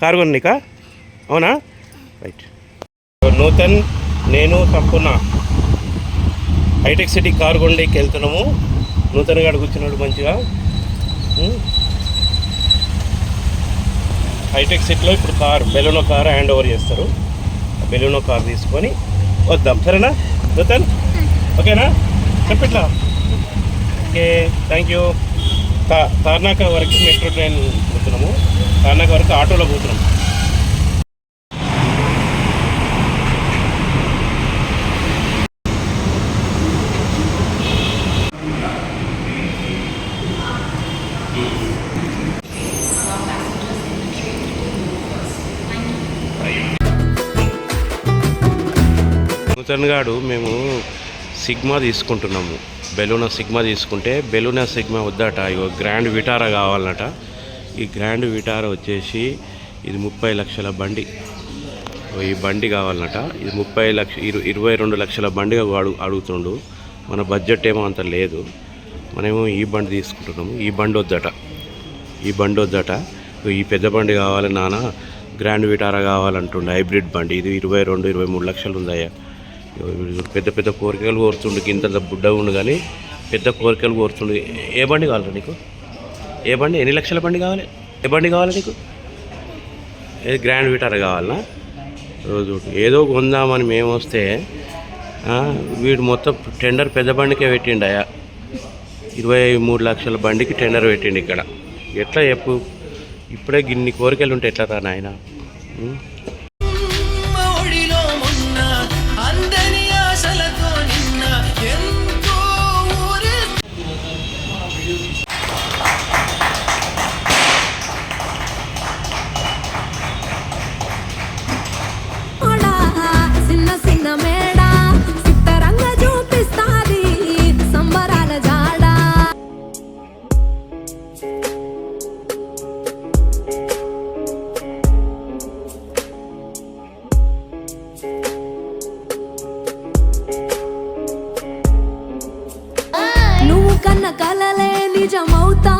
Car అవునా? Right Nutan నేను సంపూర్ణ. Hitech city కార్గొండకి వెళ్తున్నాము. నూతన్ గారు కూర్చున్నాడు మంచిగా. హైటెక్ సిటీలో ఇప్పుడు car Baleno car hand over చేస్తారు. బెలూనో కార్ తీసుకొని వద్దాం. సరేనా? నూతన్? ఓకేనా? చెప్పిట్లా? ఓకే థ్యాంక్ యూ తా తార్నాక వరకు మెట్రో ట్రైన్ పోతున్నాము తార్నాక వరకు ఆటోలో పోతున్నాం నూతన్ గాడు మేము సిగ్మా తీసుకుంటున్నాము. బెలూనా సిగ్మా తీసుకుంటే బెలూనా సిగ్మా వద్దట. ఇగో గ్రాండ్ విటారా కావాలన్నట ఈ గ్రాండ్ విటార వచ్చేసి ఇది ముప్పై లక్షల బండి. ఈ బండి కావాలన్నట. ఇది ముప్పై లక్ష ఇరవై రెండు లక్షల బండిగా అడుగు అడుగుతుండు. మన బడ్జెట్ ఏమో అంత లేదు. మనమేమో ఈ బండి తీసుకుంటున్నాము. ఈ బండి వద్దట. ఈ బండి వద్దట. ఈ పెద్ద బండి కావాలి నాన్న. Grand Vitara కావాలంటుండే. హైబ్రిడ్ బండి. ఇది ఇరవై రెండు ఇరవై మూడు లక్షలు ఉందయ్యా. పెద్ద పెద్ద కోరికలు కోరుతుండు. ఇంత బుడ్డ ఉండు కానీ పెద్ద కోరికలు కోరుతుండు. ఏ బండి కావాలరా నీకు? ఏ బండి? ఎన్ని లక్షల బండి కావాలి? ఏ బండి కావాలి నీకు? ఏది గ్రాండ్ విటారా కావాలనా రోజు ఏదో కొందామని మేము వస్తే వీడు మొత్తం టెండర్ పెద్ద బండికే పెట్టిండయా ఇరవై మూడు లక్షల బండికి టెండర్ పెట్టిండు ఇక్కడ. ఎట్లా చెప్పు? ఇప్పుడే గిన్ని కోరికలు ఉంటే ఎట్లా రా నాయన? 叫某道